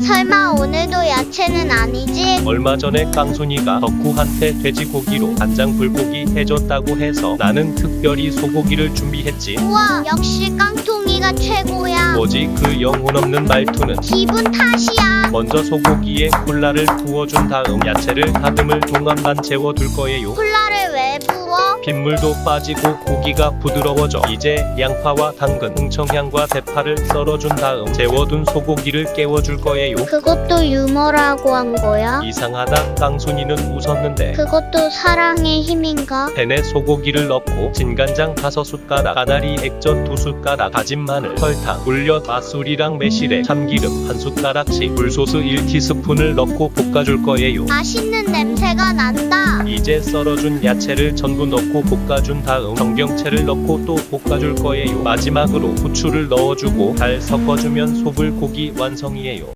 설마 오늘도 야채는 아니지? 얼마 전에 깡순이가 덕후한테 돼지고기로 간장 불고기 해줬다고 해서 나는 특별히 소고기를 준비했지. 우와, 역시 깡통이가 최고야. 뭐지 그 영혼 없는 말투는 기분 탓이야. 먼저 소고기에 콜라를 부어준 다음 야채를 다듬을 동안 반 재워둘 거예요. 콜라를 왜 부어? 빗물도 빠지고 고기가 부드러워져 이제 양파와 당근, 홍청향과 대파를 썰어준 다음 재워둔 소고기를 깨워줄 거예요. 그것도 유머라고 한 거야? 이상하다 깡순이는 웃었는데 그것도 사랑의 힘인가? 팬에 소고기를 넣고 진간장 5숟가락, 가나리 액젓 2숟가락, 다진 마늘, 설탕, 물엿, 맛술이랑 매실액, 참기름 1숟가락씩, 굴소스 1티스푼을 넣고 볶아줄 거예요. 맛있는 냄새가 난다. 이제 썰어준 야채를 전부 넣고 볶아준 다음 정경채를 넣고 또 볶아줄 거예요. 마지막으로 후추를 넣어주고 잘 섞어주면 소불고기 완성이에요.